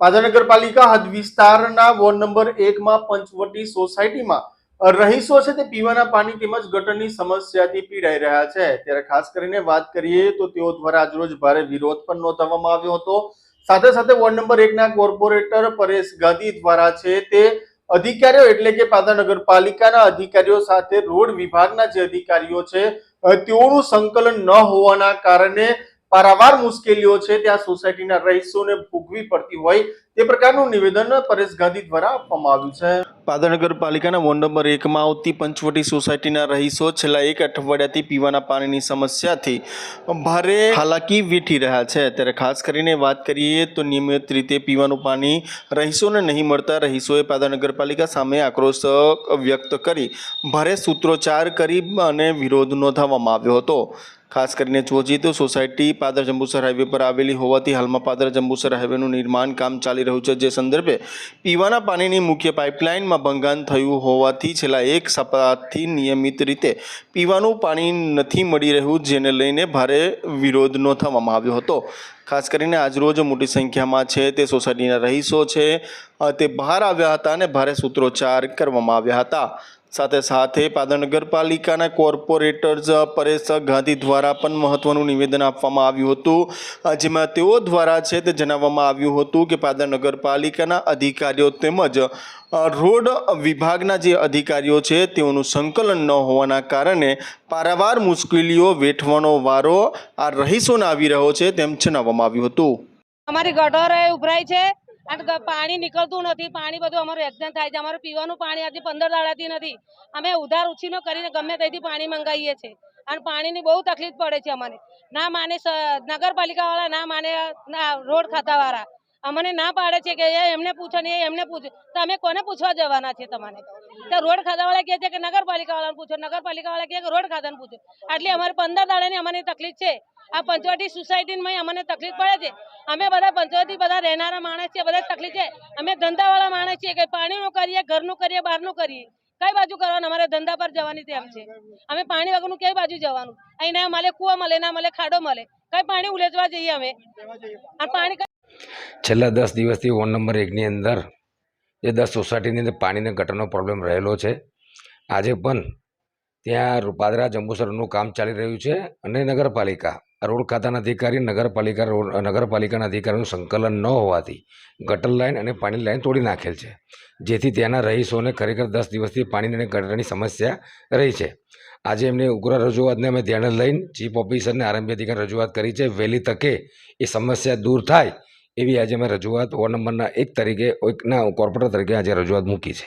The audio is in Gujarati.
પાદર હદ વિસ્તારના વોર્ડ નંબર એકમાં પંચવટી સોસાયટીમાં રહીશો છે તે પીવાના પાણી તેમજ ગટરની સમસ્યાથી પીડાઈ રહ્યા છે. ત્યારે ખાસ કરીને વાત કરીએ તો તેઓ દ્વારા આજરોજ ભારે વિરોધ પણ નોંધાવવામાં આવ્યો હતો. સાથે સાથે વોર્ડ નંબર એકના કોર્પોરેટર પરેશ ગાંધી દ્વારા છે તે અધિકારીઓ એટલે કે પાદર નગરપાલિકાના અધિકારીઓ સાથે રોડ વિભાગના જે અધિકારીઓ છે, તેઓનું સંકલન ન હોવાના કારણે પારાવાર મુશ્કેલીઓ છે, ત્યાં સોસાયટીના રહીશોને ભોગવી પડતી હોય તે પ્રકારનું નિવેદન પરેશ ગાંધી દ્વારા આપવામાં આવ્યું છે. પાદર નગરપાલિકાના વોર્ડ નંબર એકમાં આવતી પંચવટી સોસાયટીના રહીશો છેલ્લા એક અઠવાડિયાથી પીવાના પાણીની સમસ્યાથી ભારે હાલાકી વેઠી રહ્યા છે. ત્યારે ખાસ કરીને વાત કરીએ તો નિયમિત રીતે પીવાનું પાણી રહીશોને નહીં મળતા રહીશોએ પાદર નગરપાલિકા સામે આક્રોશ વ્યક્ત કરી, ભારે સૂત્રોચ્ચાર કરી અને વિરોધ નોંધાવવામાં આવ્યો હતો. ખાસ કરીને જોવા જઈએ તો સોસાયટી પાદર જંબુસર હાઈવે પર આવેલી હોવાથી હાલમાં પાદર જંબુસર હાઈવેનું નિર્માણ કામ ચાલી રહ્યું છે, જે સંદર્ભે પીવાના પાણીની મુખ્ય પાઇપલાઇનમાં ભંગાણ થયું હોવાથી છેલ્લા એક સપ્તાહથી નિયમિત રીતે પીવાનું પાણી નથી મળી રહ્યું, જેને લઈને ભારે વિરોધ નોંધાવવામાં આવ્યો હતો. ખાસ કરીને આજરોજ મોટી સંખ્યામાં છે તે સોસાયટીના રહીશો છે તે બહાર આવ્યા હતા અને ભારે સૂત્રોચ્ચાર કરવામાં આવ્યા હતા. સાથે સાથે પાદર નગરપાલિકાના કોર્પોરેટર્સ પરેશ ગાંધી દ્વારા પણ મહત્વનું નિવેદન આપવામાં આવ્યું હતું. જેમાં તેઓ દ્વારા છે તે જણાવવામાં આવ્યું હતું કે પાદર નગરપાલિકાના અધિકારીઓ તેમજ રોડ વિભાગના જે અધિકારીઓ છે તેઓનું સંકલન ન હોવાના કારણે પારાવાર મુશ્કેલીઓ વેઠવાનો વારો આ રહીશોને આવી રહ્યો છે તેમ જણાવવામાં આવ્યું હતું. અમારી ગટર ઉભરાય છે. અને પાણી નીકળતું નથી, પાણી બધું અમારું એક્સિડન્ટ થાય છે. અમારું પીવાનું પાણી આજે પંદર દાડાથી નથી. અમે ઉધાર ઉછીનો કરીને ગમે ત્યાંથી પાણી મંગાવીએ છીએ. અને પાણીની બહુ તકલીફ પડે છે અમને. ના માને નગરપાલિકાવાળા, ના માને રોડ ખાતાવાળા. અમને ના પાડે છે કે એમને પૂછો ને એમને પૂછો. તો અમે કોને પૂછવા જવાના છે તમારે? તો રોડ ખાતાવાળા કહે છે કે નગરપાલિકાવાળાને પૂછો, નગરપાલિકાવાળા કહે કે રોડ ખાતાને પૂછો. આટલી અમારે પંદર દાડાની અમને તકલીફ છે. આ પંચવટી સોસાયટીમાં અમને તકલીફ પડે છે. અમે બધા પંચવટી બધા રહેનારા માણસ છીએ, બધા તકલીફ છે. અમે ધંધાવાળા માણસ છીએ કે પાણીનું કરીએ, ઘરનું કરીએ, બહારનું કરીએ. કઈ બાજુ કરવાનું? અમારે ધંધા પર જવાની તેમ છે. અમે પાણી વગરનું કઈ બાજુ જવાનું? અહીં ના મળે, કૂવા મળે, ના મળે, ખાડો મળે. કઈ પાણી ઉલેચવા જઈએ અમે? આ પાણી છેલ્લા દસ દિવસથી વોર્ડ નંબર એકની અંદર એ દસ સોસાયટીની અંદર પાણીને ગટરનો પ્રોબ્લેમ રહેલો છે. આજે પણ ત્યાં રૂપાદરા જંબુસરનું કામ ચાલી રહ્યું છે અને નગરપાલિકા, રોડ ખાતાના અધિકારી, નગરપાલિકા, રોડ, નગરપાલિકાના અધિકારીનું સંકલન ન હોવાથી ગટર લાઇન અને પાણી લાઇન તોડી નાખેલ છે. જેથી ત્યાંના રહીશોને ખરેખર દસ દિવસથી પાણી અને ગટરની સમસ્યા રહી છે. આજે એમની ઉગ્ર રજૂઆતને અમે ધ્યાને લઈને ચીફ ઓફિસરને આરંભી અધિકારી રજૂઆત કરી છે. વહેલી તકે એ સમસ્યા દૂર થાય એવી આજે અમે રજૂઆત વોર્ડ નંબરના એક તરીકે એકના કોર્પોરેટર તરીકે આજે રજૂઆત મૂકી છે.